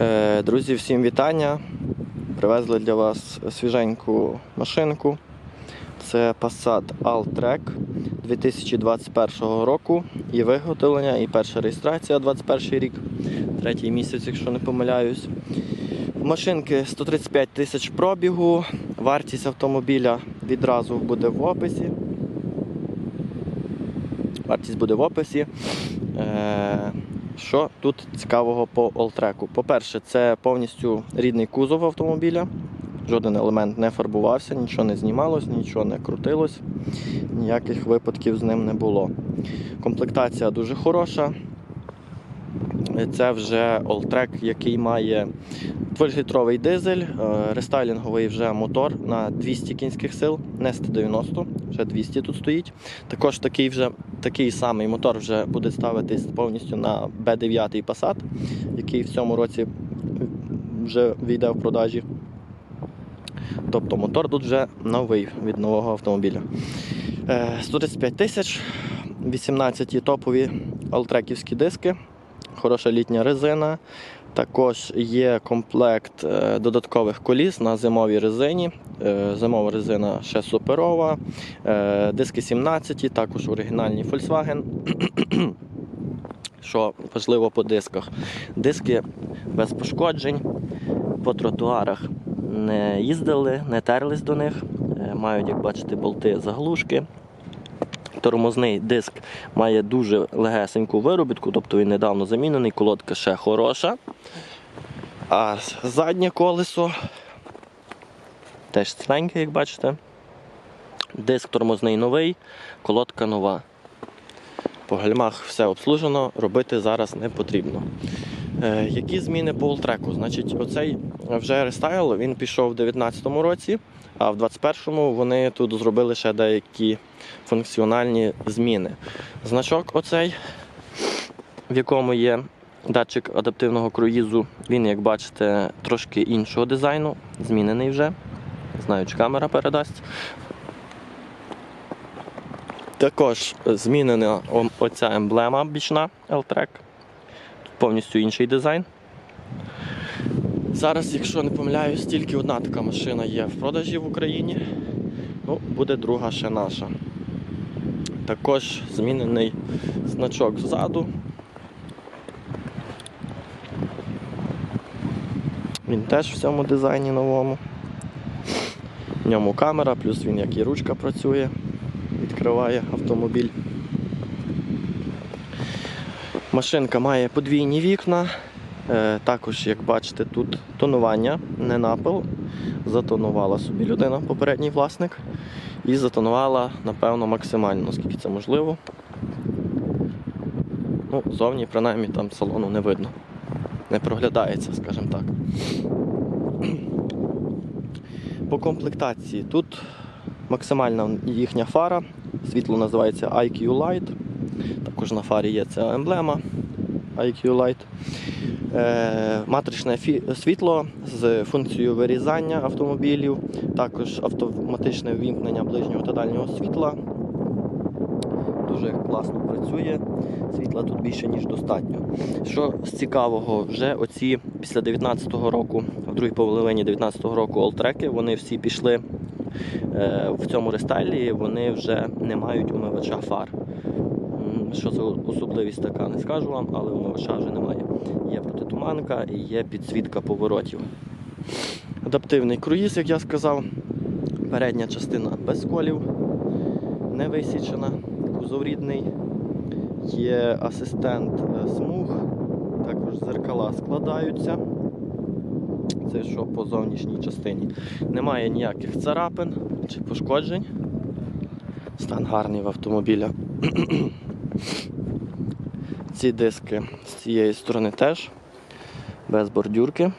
Е, Друзі, всім вітання. Привезли для вас свіженьку машинку. Це Passat Alltrack 2021 року. І виготовлення, і перша реєстрація 21 рік, третій місяць, якщо не помиляюсь. Машинки 135 тисяч пробігу. Вартість автомобіля відразу буде в описі. Вартість буде в описі. Що тут цікавого по Олтреку? По-перше, це повністю рідний кузов автомобіля. Жоден елемент не фарбувався, нічого не знімалось, нічого не крутилось, ніяких випадків з ним не було. Комплектація дуже хороша. Це вже Олтрек, який має 2-літровий дизель, е, рестайлінговий вже мотор на 200 кінських сил, не 190, вже 200 тут стоїть. Також такий вже такий самий мотор вже буде ставитись повністю на B9 Passat, який в цьому році вже війде в продажі. Тобто мотор тут вже новий від нового автомобіля. Е, 135 тисяч, 18 топові алтреківські диски, хороша літня резина. Також є комплект е, додаткових коліс на зимовій резині. Е, Зимова резина ще суперова. Е, Диски 17, також оригінальні Volkswagen. Що важливо по дисках. Диски без пошкоджень, по тротуарах не їздили, не терлись до них. Мають, як бачите, болти заглушки. Тормозний диск має дуже легесеньку виробітку, тобто він недавно замінений, колодка ще хороша. А заднє колесо теж ціленьке, як бачите. Диск тормозний новий, колодка нова. По гальмах все обслужено, робити зараз не потрібно. Е, які зміни по ултреку? Значить, оцей вже рестайл він пішов в 2019 році, а в 2021 вони тут зробили ще деякі функціональні зміни. Значок оцей, в якому є датчик адаптивного круїзу, він, як бачите, трошки іншого дизайну, змінений вже. Знаю, чи камера передасть. Також змінена оця емблема бічна L-Track. Тут повністю інший дизайн. Зараз, якщо не помиляюсь, тільки одна така машина є в продажі в Україні. Ну, буде друга ще наша. Також змінений значок ззаду. Він теж в цьому дизайні новому. В ньому камера, плюс він як і ручка працює, відкриває автомобіль. Машинка має подвійні вікна. Е, Також, як бачите, тут тонування, не напил. Затонувала собі людина, попередній власник. І затонувала, напевно, максимально, наскільки це можливо. Ну, зовні, принаймні, там салону не видно. Не проглядається, скажімо так. По комплектації тут максимальна їхня фара. Світло називається IQ Light. Також на фарі є ця емблема IQ Light. Е, матричне світло з функцією вирізання автомобілів, також автоматичне ввімкнення ближнього та дальнього світла. Дуже класно працює. Світла тут більше, ніж достатньо. Що з цікавого, вже оці після 19-го року, в другій половині 19-го року олтреки, вони всі пішли е, в цьому рестайлі, вони вже не мають умивача фар. Що за особливість така, не скажу вам, але умивача вже немає. Є протитуманка і є підсвітка поворотів. Адаптивний круїз, як я сказав, передня частина без колів, не висічена, кузов рідний. Є асистент е, смуг, також зеркала складаються. Це що по зовнішній частині. Немає ніяких царапин чи пошкоджень. Стан гарний в автомобіля. Ці диски з цієї сторони теж без бордюрки.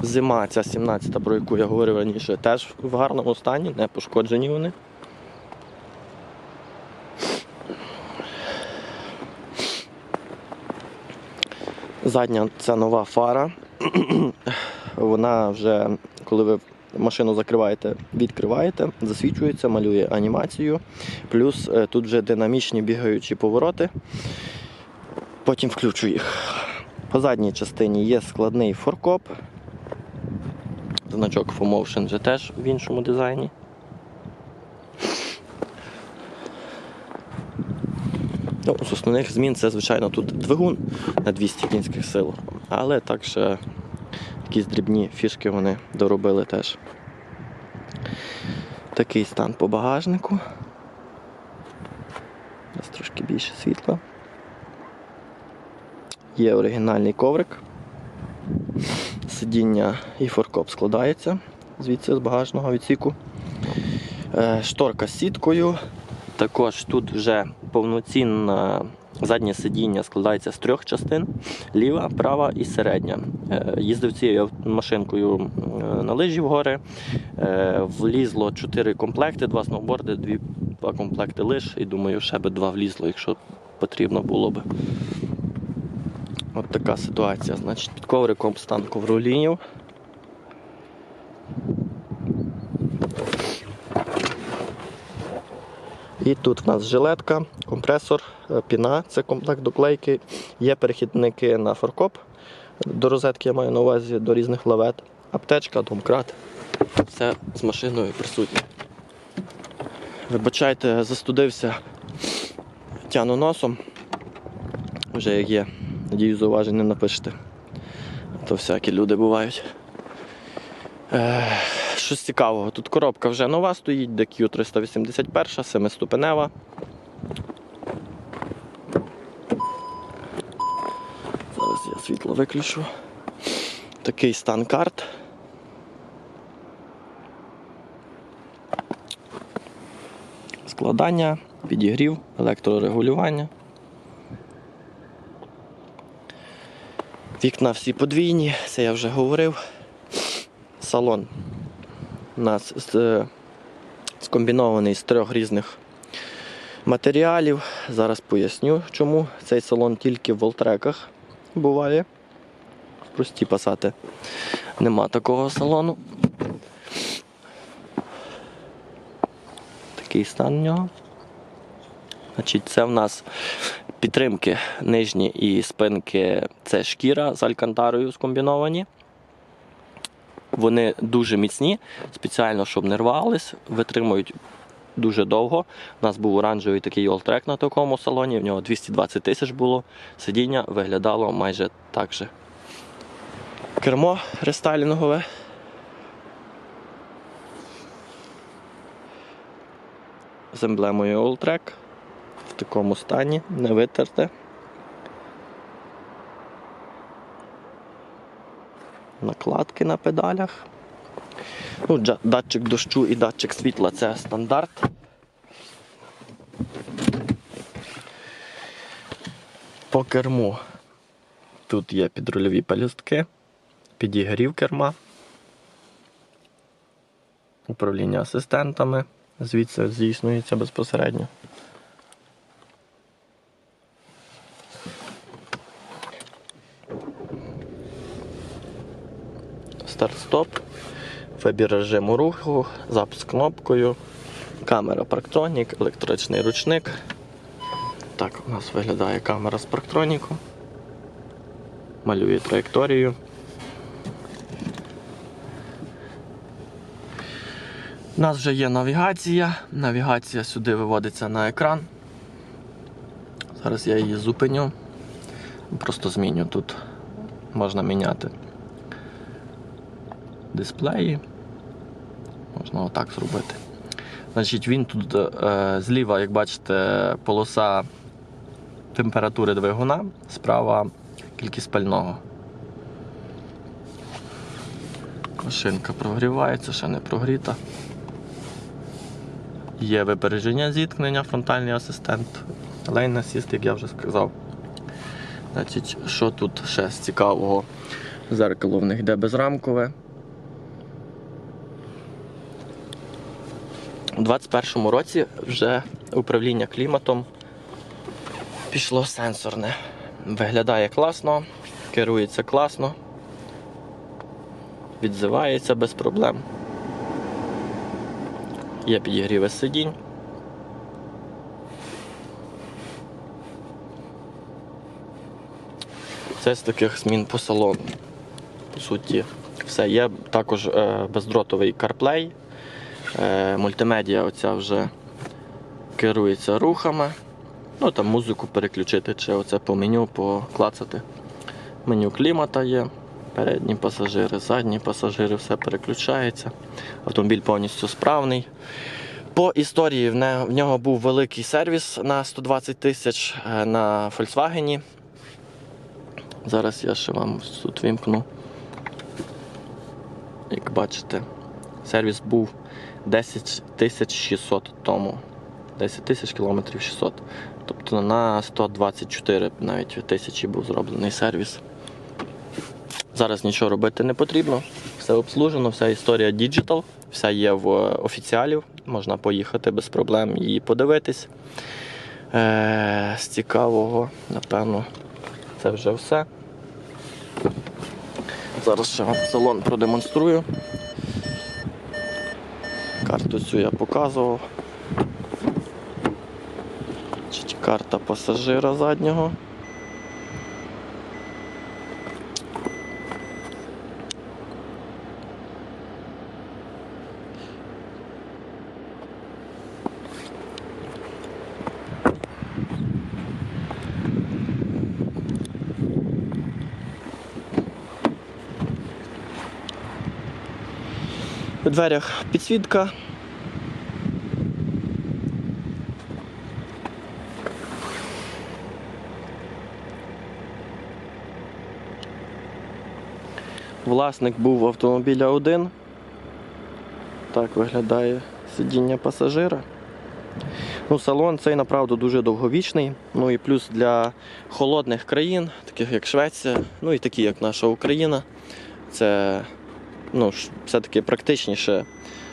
Зима, ця 17-та, про яку я говорив раніше, теж в гарному стані, не пошкоджені вони. Задня це нова фара. Вона вже, коли ви машину закриваєте, відкриваєте, засвічується, малює анімацію. Плюс е, тут вже динамічні бігаючі повороти. Потім включу їх. По задній частині є складний форкоп. Значок FOMotion вже теж в іншому дизайні. Ну, з основних змін це, звичайно, тут двигун на 200 кінських сил, але так ще якісь дрібні фішки вони доробили теж. Такий стан по багажнику. Нас трошки більше світла. Є оригінальний коврик. Сидіння і форкоп складається звідси з багажного відсіку. Е, Шторка з сіткою. Також тут вже повноцінне заднє сидіння складається з трьох частин: ліва, права і середня. Е, Їздив цією машинкою е, на лижі в гори. Влізло чотири комплекти, два сноуборди, дві, два комплекти лиж. І думаю, ще би два влізло, якщо потрібно було би. От така ситуація. Значить, під ковриком стан ковролінів. І тут в нас жилетка, компресор, е, піна, це комплект доклейки. Є перехідники на форкоп. До розетки я маю на увазі до різних лавет. Аптечка, домкрат. Все з машиною присутнє. Вибачайте, застудився, тяну носом. Вже як є. Надію, зауважень не напишете. То всякі люди бувають. Щось цікавого. Тут коробка вже нова стоїть, DQ 381, 7-ступенева. Зараз я світло виключу. Такий стан карт. Складання, підігрів, електрорегулювання. Вікна всі подвійні, це я вже говорив. Салон у нас з- скомбінований з трьох різних матеріалів. Зараз поясню, чому цей салон тільки в волтреках буває. Прості пасати. Нема такого салону. Такий стан у нього. Значить, це в нас підтримки нижні і спинки це шкіра з алькантарою скомбіновані. Вони дуже міцні, спеціально, щоб не рвались, витримують дуже довго. У нас був оранжевий такий олтрек на такому салоні, в нього 220 тисяч було. Сидіння виглядало майже так же. Кермо рестайлінгове. З емблемою Alltrack такому стані, не витерте. Накладки на педалях. Ну, датчик дощу і датчик світла це стандарт. По керму тут є підрульові пелюстки, підігрів керма, управління асистентами, звідси здійснюється безпосередньо. Старт-стоп, вибір режиму руху, запуск кнопкою, камера парктронік, електричний ручник. Так у нас виглядає камера з парктроніком. Малює траєкторію. У нас вже є навігація. Навігація сюди виводиться на екран. Зараз я її зупиню. Просто зміню тут. Можна міняти дисплеї. Можна отак зробити. Значить, він тут е, зліва, як бачите, полоса температури двигуна, справа кількість пального. Машинка прогрівається, ще не прогріта. Є випередження зіткнення, фронтальний асистент, лейн асіст, як я вже сказав. Значить, що тут ще з цікавого? Зеркало в них йде безрамкове. У 2021 році вже управління кліматом пішло сенсорне. Виглядає класно, керується класно, відзивається без проблем. Є підігріве сидінь. Це з таких змін по салону. По суті, все. Є також е, бездротовий CarPlay. Е, мультимедіа оця вже керується рухами. Ну там музику переключити чи оце по меню поклацати. Меню клімата є. Передні пасажири, задні пасажири, все переключається. Автомобіль повністю справний. По історії в нього був великий сервіс на 120 тисяч е, на Volkswagen. Зараз я ще вам тут вімкну. Як бачите, сервіс був 10 тисяч 600 тому. 10 тисяч кілометрів 600. Тобто на 124 навіть тисячі був зроблений сервіс. Зараз нічого робити не потрібно. Все обслужено, вся історія діджитал, вся є в офіціалів. Можна поїхати без проблем і подивитись. Е, з цікавого, напевно, це вже все. Зараз ще вам салон продемонструю. Карту цю я показував. Карта пасажира заднього. Дверях підсвітка. Власник був автомобіля один. Так виглядає сидіння пасажира. Ну, салон цей направду дуже довговічний. Ну і плюс для холодних країн, таких як Швеція, ну і такі, як наша Україна. Це ну, все-таки практичніше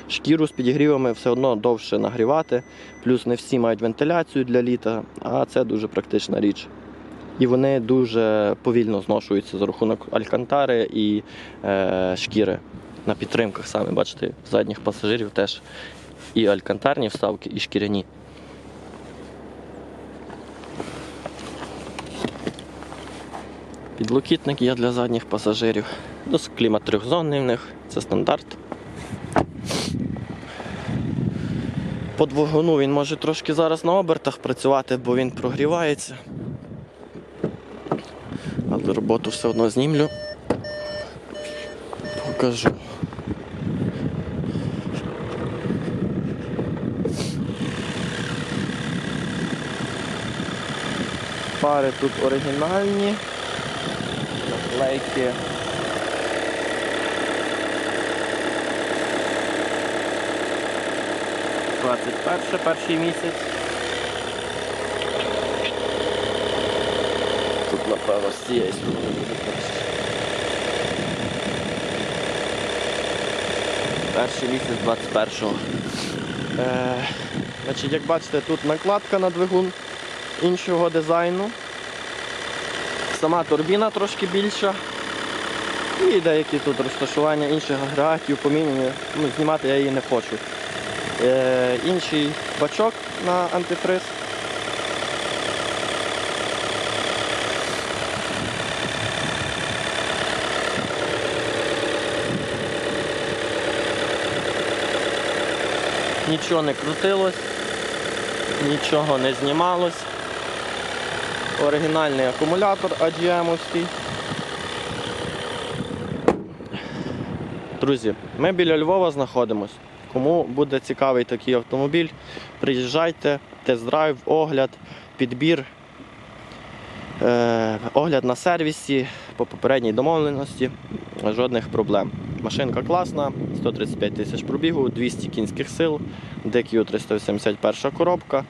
шкіру з підігрівами все одно довше нагрівати. Плюс не всі мають вентиляцію для літа, а це дуже практична річ. І вони дуже повільно зношуються за рахунок алькантари і е, шкіри. На підтримках саме, бачите, задніх пасажирів теж і алькантарні вставки, і шкіряні. Підлокітник є для задніх пасажирів. Клімат трьохзонний в них, це стандарт. По двигуну він може трошки зараз на обертах працювати, бо він прогрівається. Але роботу все одно знімлю. Покажу. Фари тут оригінальні. Наклейки. Двадцять перше, перший місяць. Тут, напевно, з цієї буде. Перший місяць 21-го. Е, значить, як бачите, тут накладка на двигун іншого дизайну. Сама турбіна трошки більша. І деякі тут розташування інших агрегатів поміняні. Ну, знімати я її не хочу. Е, інший бачок на антифриз. Нічого не крутилось, нічого не знімалось. Оригінальний акумулятор AGM-овський. Друзі, ми біля Львова знаходимось. Кому буде цікавий такий автомобіль, приїжджайте, тест-драйв, огляд, підбір, е, огляд на сервісі по попередній домовленості. Жодних проблем. Машинка класна, 135 тисяч пробігу, 200 кінських сил, DQ 381 коробка.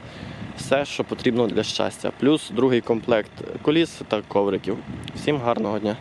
Все, що потрібно для щастя. Плюс другий комплект коліс та ковриків. Всім гарного дня!